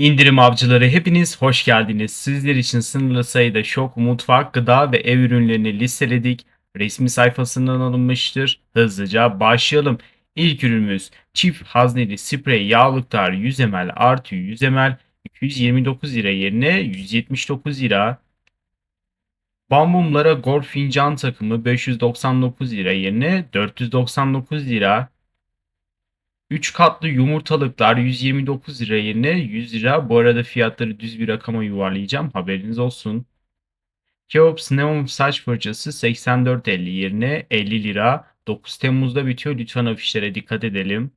İndirim avcıları hepiniz hoş geldiniz. Sizler için sınırlı sayıda şok, mutfak, gıda ve ev ürünlerini listeledik. Resmi sayfasından alınmıştır. Hızlıca başlayalım. İlk ürünümüz çift hazneli sprey yağlıklar 100 ml artı 100 ml 229 lira yerine 179 lira. Bambumlara gor fincan takımı 599 lira yerine 499 lira. 3 katlı yumurtalıklar 129 lira yerine 100 lira. Bu arada fiyatları düz bir rakama yuvarlayacağım. Haberiniz olsun. Keops Neon saç fırçası 84.50 yerine 50 lira. 9 Temmuz'da bitiyor. Lütfen afişlere dikkat edelim.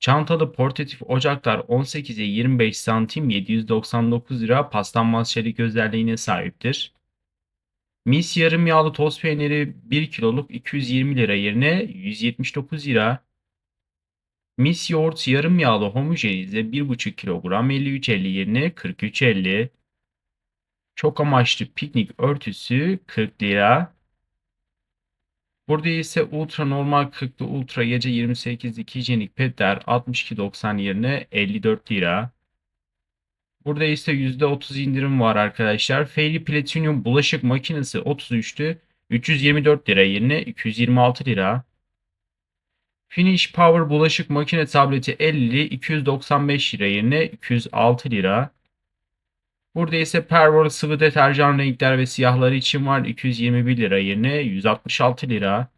Çantalı portatif ocaklar 18'e 25 santim 799 lira paslanmaz çelik özelliğine sahiptir. Mis yarım yağlı toz peyniri 1 kiloluk 220 lira yerine 179 lira. Mis yoğurt yarım yağlı homojenize 1,5 kilogram 53.50 yerine 43.50. Çok amaçlı piknik örtüsü 40 lira. Burada ise ultra normal 40'lı ultra gece 28'lik hijyenik petler 62.90 yerine 54 lira. Burada ise %30 indirim var arkadaşlar. Fairy Platinum bulaşık makinesi 33'tü. 324 lira yerine 226 lira. Finish Power bulaşık makine tableti 50 295 lira yerine 206 lira. Burada ise Perwoll sıvı deterjan renkler ve siyahları için var 221 lira yerine 166 lira.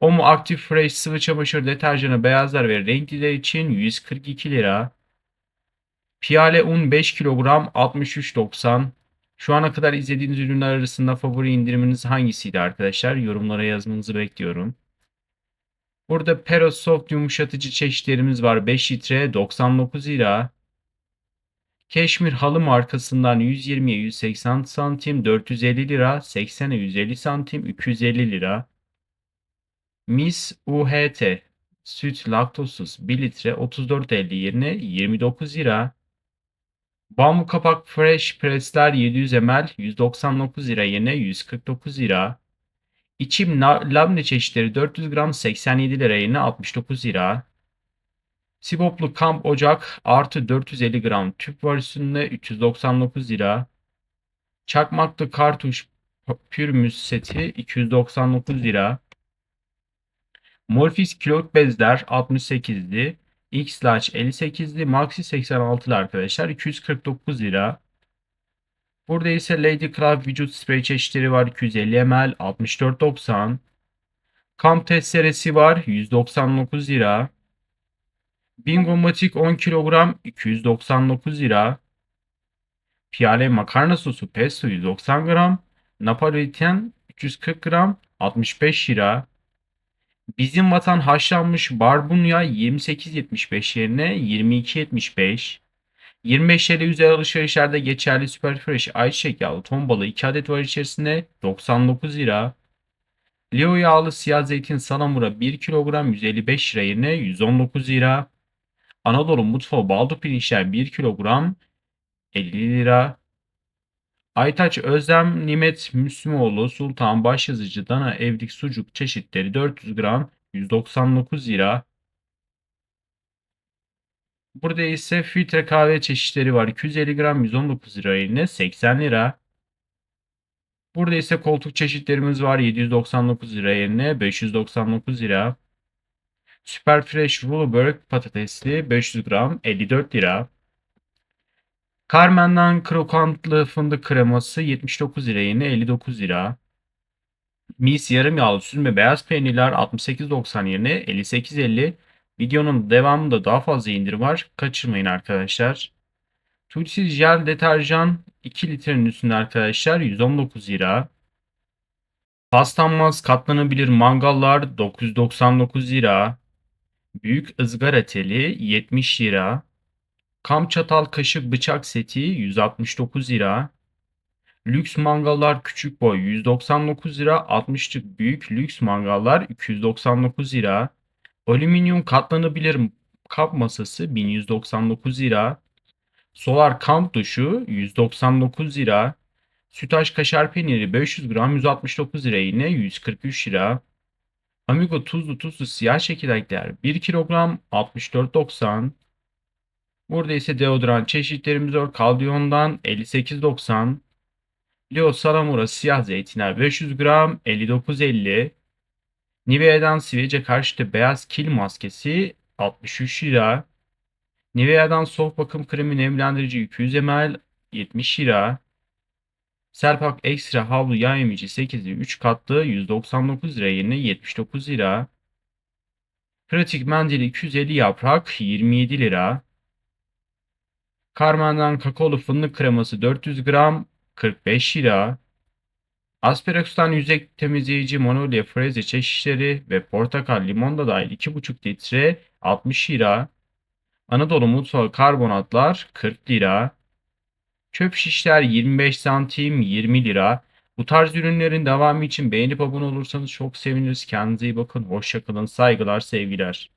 Omo Active Fresh sıvı çamaşır deterjanı beyazlar ve renkliler için 142 lira. Piyale un 5 kilogram 63.90. Şu ana kadar izlediğiniz ürünler arasında favori indiriminiz hangisiydi arkadaşlar? Yorumlara yazmanızı bekliyorum. Burada Pero Soft yumuşatıcı çeşitlerimiz var. 5 litre 99 lira. Keşmir halı markasından 120'ye 180 santim 450 lira. 80'e 150 santim 250 lira. Mis UHT süt laktozsuz 1 litre 34.50 yerine 29 lira. Bambu kapak fresh pressler 700 ml 199 lira yerine 149 lira. İçim labne çeşitleri 400 gram 87 lira yerine 69 lira. Siboplu kamp ocak artı 450 gram tüp üstünde 399 lira. Çakmaklı kartuş pürmüz seti 299 lira. Morphis kilot bezler 68'li. X-Large 58'li. Maxi 86'lı arkadaşlar 249 lira. Burada ise Lady Craft vücut sprey çeşitleri var. 250 ml 64.90. Kamp testeresi var. 199 lira. Bingo Matic 10 kilogram 299 lira. Piyale makarna sosu pesto 190 gram. Napoliten 340 gram 65 lira. Bizim vatan haşlanmış barbunya 28.75 yerine 22.75. 25 TL üzeri alışverişlerde geçerli Superfresh ayçiçek yağlı ton balığı 2 adet var içerisinde 99 lira. Leo yağlı siyah zeytin salamura 1 kilogram 155 lira yerine 119 lira. Anadolu mutfağı baldo pirinçler 1 kilogram 50 lira. Aytaç Özlem Nimet Müslümoğlu Sultan Başyazıcı Dana Evlik Sucuk çeşitleri 400 gram 199 lira. Burada ise filtre kahve çeşitleri var. 250 gram 119 lira yerine 80 lira. Burada ise koltuk çeşitlerimiz var. 799 lira yerine 599 lira. Super Fresh Rulo börek patatesli 500 gram 54 lira. Carmen'den krokantlı fındık kreması 79 lira yerine 59 lira. Mis yarım yağlı süzme beyaz peynirler 68.90 yerine 58.50. Videonun devamında daha fazla indirim var. Kaçırmayın arkadaşlar. Tulsi jel deterjan 2 litrenin üstünde arkadaşlar 119 lira. Paslanmaz katlanabilir mangallar 999 lira. Büyük ızgara teli 70 lira. Kam çatal kaşık bıçak seti 169 lira. Lüks mangallar küçük boy 199 lira. 60'lık büyük lüks mangallar 299 lira. Alüminyum katlanabilir kamp masası 1199 lira. Solar kamp duşu 199 lira. Sütaş kaşar peyniri 500 gram 169 lira yine 143 lira. Amigo tuzlu tuzlu siyah çekirdekler 1 kilogram 64.90. Burada ise deodorant çeşitlerimiz var. Caldion'dan 58.90. Leo Salamura siyah zeytinler 500 gram 59.50. Nivea'dan sivilce karşıtı beyaz kil maskesi 63 lira. Nivea'dan soft bakım kremi nemlendirici 200 ml 70 lira. Serpak Extra havlu yağ emici 8'li 3 katlı 199 lira yerine 79 lira. Pratik mendil 250 yaprak 27 lira. Carmen'den kakaolu fındık kreması 400 gram 45 lira. Asperox'tan yüzey temizleyici Monolea Freze çeşitleri ve portakal limon da dahil 2,5 litre 60 lira. Anadolu mutfağı karbonatlar 40 lira. Çöp şişler 25 santim 20 lira. Bu tarz ürünlerin devamı için beğenip abone olursanız çok seviniriz. Kendinize iyi bakın. Hoşçakalın. Saygılar, sevgiler.